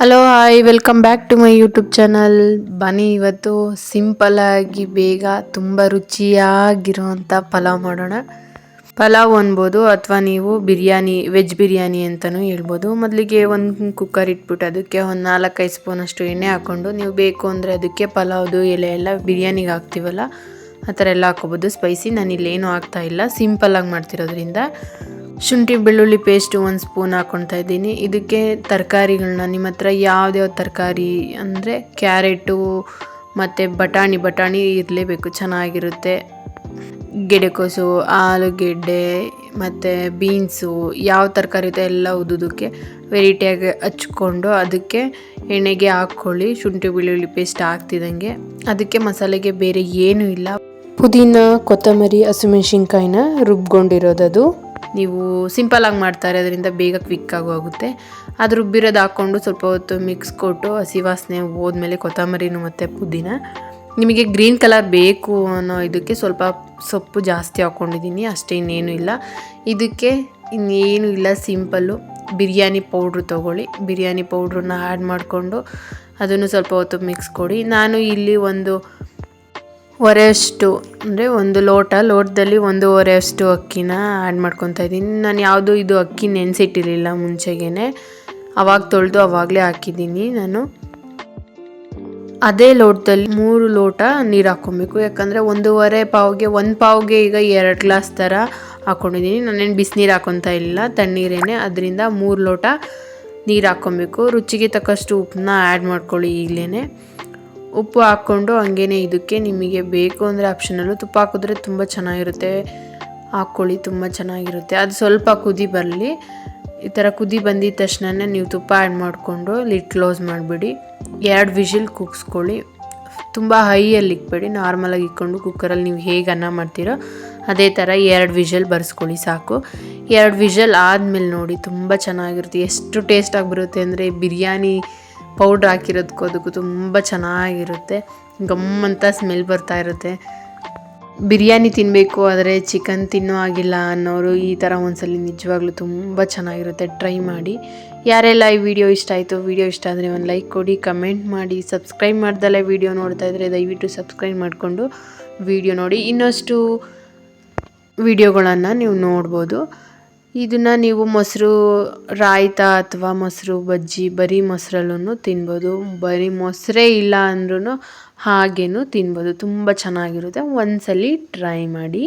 Hello hi welcome back to my YouTube channel ಬನ್ನಿ, ಇವತ್ತು simple ಆಗಿ ಬೇಗ ತುಂಬ ರುಚಿಯಾಗಿರುವಂಥ ಪಲಾವ್ ಮಾಡೋಣ. ಪಲಾವ್ ಅನ್ಬೋದು ಅಥವಾ ನೀವು ಬಿರಿಯಾನಿ ವೆಜ್ ಬಿರಿಯಾನಿ ಅಂತಲೂ ಹೇಳ್ಬೋದು. ಮೊದಲಿಗೆ ಒಂದು ಕುಕ್ಕರ್ ಇಟ್ಬಿಟ್ಟು ಅದಕ್ಕೆ ಒಂದು ನಾಲ್ಕೈದು ಸ್ಪೂನಷ್ಟು ಎಣ್ಣೆ ಹಾಕ್ಕೊಂಡು ನೀವು ಬೇಕು ಅಂದರೆ ಅದಕ್ಕೆ ಪಲಾವ್ದು ಎಲೆ ಎಲ್ಲ ಬಿರಿಯಾನಿಗೆ ಹಾಕ್ತೀವಲ್ಲ? ಆ ಥರ ಎಲ್ಲ ಹಾಕೋಬೋದು ಸ್ಪೈಸಿ ನಾನು ಇಲ್ಲೇನು ಇಲ್ಲ. ಸಿಂಪಲ್ಲಾಗಿ ಮಾಡ್ತಿರೋದ್ರಿಂದ. ಶುಂಠಿ, ಬೆಳ್ಳುಳ್ಳಿ ಪೇಸ್ಟು ಒಂದು ಸ್ಪೂನ್ ಹಾಕ್ಕೊಳ್ತಾ ಇದ್ದೀನಿ. ಇದಕ್ಕೆ ತರಕಾರಿಗಳನ್ನ ನಿಮ್ಮ ಹತ್ರ ಯಾವ್ದ್ಯಾವ ತರಕಾರಿ ಅಂದರೆ ಕ್ಯಾರೆಟು ಮತ್ತು ಬಟಾಣಿ ಬಟಾಣಿ ಇರಲೇಬೇಕು, ಚೆನ್ನಾಗಿರುತ್ತೆ. ಗೆಡೆಕೋಸು ಆಲೂಗೆಡ್ಡೆ ಮತ್ತು ಬೀನ್ಸು, ಯಾವ ತರಕಾರಿ ಇದೆ ಎಲ್ಲ ಉದುದಕ್ಕೆ ವೆರೈಟಿಯಾಗಿ ಹಚ್ಕೊಂಡು ಅದಕ್ಕೆ ಎಣ್ಣೆಗೆ ಹಾಕ್ಕೊಳ್ಳಿ. ಶುಂಠಿ, ಬೆಳ್ಳುಳ್ಳಿ ಪೇಸ್ಟ್ ಹಾಕ್ತಿದ್ದಂಗೆ ಅದಕ್ಕೆ ಮಸಾಲೆಗೆ ಬೇರೆ ಏನೂ ಇಲ್ಲ. ಪುದೀನ, ಕೊತ್ತಂಬರಿ, ಹಸಿಮೆಣ್ಸಿನ್ಕಾಯಿನ ರುಬ್ಕೊಂಡಿರೋದದು. ನೀವು ಸಿಂಪಲಾಗಿ ಮಾಡ್ತಾರೆ, ಅದರಿಂದ ಬೇಗ ಕ್ವಿಕ್ಕಾಗಿ ಆಗುತ್ತೆ. ಅದು ರುಬ್ಬಿರೋದು ಹಾಕ್ಕೊಂಡು ಸ್ವಲ್ಪ ಹೊತ್ತು ಮಿಕ್ಸ್ ಕೊಟ್ಟು ಹಸಿ ವಾಸನೆ ಹೋದ್ಮೇಲೆ ಕೊತ್ತಂಬರಿನೂ ಮತ್ತು ಪುದೀನ. ನಿಮಗೆ ಗ್ರೀನ್ ಕಲರ್ ಬೇಕು ಅನ್ನೋ ಇದಕ್ಕೆ ಸ್ವಲ್ಪ ಸೊಪ್ಪು ಜಾಸ್ತಿ ಹಾಕ್ಕೊಂಡಿದ್ದೀನಿ, ಅಷ್ಟೇ ಇನ್ನೇನು ಇಲ್ಲ. ಇದಕ್ಕೆ ಇನ್ನೇನು ಇಲ್ಲ ಸಿಂಪಲ್ಲು ಬಿರಿಯಾನಿ ಪೌಡ್ರು ತೊಗೊಳ್ಳಿ. ಬಿರಿಯಾನಿ ಪೌಡ್ರನ್ನ ಆ್ಯಡ್ ಮಾಡಿಕೊಂಡು ಅದನ್ನು ಸ್ವಲ್ಪ ಹೊತ್ತು ಮಿಕ್ಸ್ ಕೊಡಿ. ನಾನು ಇಲ್ಲಿ ಒಂದು ಒರೆಯಷ್ಟು ಅಂದರೆ ಒಂದು ಲೋಟ, ಲೋಟದಲ್ಲಿ ಒಂದು ಒರೆಯಷ್ಟು ಅಕ್ಕಿನ ಆ್ಯಡ್ ಮಾಡ್ಕೊತಾ ಇದ್ದೀನಿ. ನಾನು ಯಾವುದು ಇದು ಅಕ್ಕಿ ನೆನೆಸಿಟ್ಟಿರಲಿಲ್ಲ ಮುಂಚೆಗೇ ಅವಾಗ ತೊಳೆದು ಅವಾಗಲೇ ಹಾಕಿದ್ದೀನಿ ನಾನು. ಅದೇ ಲೋಟದಲ್ಲಿ ಮೂರು ಲೋಟ ನೀರು ಹಾಕ್ಕೊಬೇಕು. ಯಾಕಂದರೆ ಒಂದೂವರೆ ಪಾವ್ಗೆ, ಒಂದು ಪಾವ್ಗೆ ಈಗ ಎರಡು ಗ್ಲಾಸ್ ಥರ ಹಾಕ್ಕೊಂಡಿದ್ದೀನಿ ನಾನೇನು ಬಿಸಿನೀರು ಹಾಕೊತಾ ಇಲ್ಲ, ತಣ್ಣೀರೇನೆ. ಅದರಿಂದ ಮೂರು ಲೋಟ ನೀರು ಹಾಕ್ಕೊಬೇಕು. ರುಚಿಗೆ ತಕ್ಕಷ್ಟು ಉಪ್ಪನ್ನ ಆ್ಯಡ್ ಮಾಡ್ಕೊಳ್ಳಿ ಈಗಲೇ ಉಪ್ಪು ಹಾಕ್ಕೊಂಡು ಹಂಗೇ ಇದಕ್ಕೆ ನಿಮಗೆ ಬೇಕು ಅಂದರೆ ಆಪ್ಷನಲ್ಲು ತುಪ್ಪ ಹಾಕಿದ್ರೆ ತುಂಬ ಚೆನ್ನಾಗಿರುತ್ತೆ. ಹಾಕ್ಕೊಳ್ಳಿ, ತುಂಬ ಚೆನ್ನಾಗಿರುತ್ತೆ. ಅದು ಸ್ವಲ್ಪ ಕುದಿ ಬರಲಿ. ಈ ಥರ ಕುದಿ ಬಂದಿದ ತಕ್ಷಣ ನೀವು ತುಪ್ಪ ಆ್ಯಡ್ ಮಾಡಿಕೊಂಡು ಲಿಡ್ ಕ್ಲೋಸ್ ಮಾಡಿಬಿಡಿ. ಎರಡು ವಿಷಿಲ್ ಕುಗ್ಸ್ಕೊಳ್ಳಿ. ತುಂಬ ಹೈಯಲ್ಲಿ ಇಕ್ಬೇಡಿ. ನಾರ್ಮಲಾಗಿ ಇಕ್ಕೊಂಡು ಕುಕ್ಕರಲ್ಲಿ ನೀವು ಹೇಗೆ ಅನ್ನ ಮಾಡ್ತೀರೋ ಅದೇ ಥರ ಎರಡು ವಿಷಲ್ ಬರ್ಸ್ಕೊಳ್ಳಿ ಸಾಕು. ಎರಡು ವಿಷಲ್ ಆದಮೇಲೆ ನೋಡಿ ತುಂಬ ಚೆನ್ನಾಗಿರುತ್ತೆ. ಎಷ್ಟು ಟೇಸ್ಟಾಗಿ ಬರುತ್ತೆ ಅಂದರೆ ಬಿರಿಯಾನಿ ಪೌಡ್ರ್ ಹಾಕಿರೋದಕ್ಕೂ ಅದಕ್ಕೂ ತುಂಬ ಚೆನ್ನಾಗಿರುತ್ತೆ. ಗಮ್ಮಂತ ಸ್ಮೆಲ್ ಬರ್ತಾ ಇರುತ್ತೆ. ಬಿರಿಯಾನಿ ತಿನ್ನಬೇಕು ಆದರೆ ಚಿಕನ್ ತಿನ್ನೋ ಆಗಿಲ್ಲ ಅನ್ನೋರು ಈ ಥರ ಒಂದ್ಸಲಿ ನಿಜವಾಗ್ಲೂ ತುಂಬ ಚೆನ್ನಾಗಿರುತ್ತೆ. ಟ್ರೈ ಮಾಡಿ. ಯಾರೆಲ್ಲ ಈ ವಿಡಿಯೋ ಇಷ್ಟ ಆಯಿತು ವಿಡಿಯೋ ಇಷ್ಟ ಆದರೆ ಒಂದು ಲೈಕ್ ಕೊಡಿ ಕಮೆಂಟ್ ಮಾಡಿ ಸಬ್ಸ್ಕ್ರೈಬ್ ಮಾಡ್ದಲ್ಲೇ ವಿಡಿಯೋ ನೋಡ್ತಾ ಇದ್ದರೆ ದಯವಿಟ್ಟು ಸಬ್ಸ್ಕ್ರೈಬ್ ಮಾಡಿಕೊಂಡು ವಿಡಿಯೋ ನೋಡಿ. ಇನ್ನಷ್ಟು ವಿಡಿಯೋಗಳನ್ನು ನೀವು ನೋಡ್ಬೋದು. ಇದನ್ನು ನೀವು ಮೊಸರು ರಾಯ್ತ ಅಥವಾ ಮೊಸರು ಬಜ್ಜಿ, ಬರೀ ಮೊಸರಲ್ಲೂ ತಿನ್ಬೋದು. ಬರೀ ಮೊಸರೇ ಇಲ್ಲ ಅಂದ್ರೂ ಹಾಗೇನೂ ತಿನ್ಬೋದು. ತುಂಬ ಚೆನ್ನಾಗಿರುತ್ತೆ. ಒಂದ್ಸಲಿ ಟ್ರೈ ಮಾಡಿ.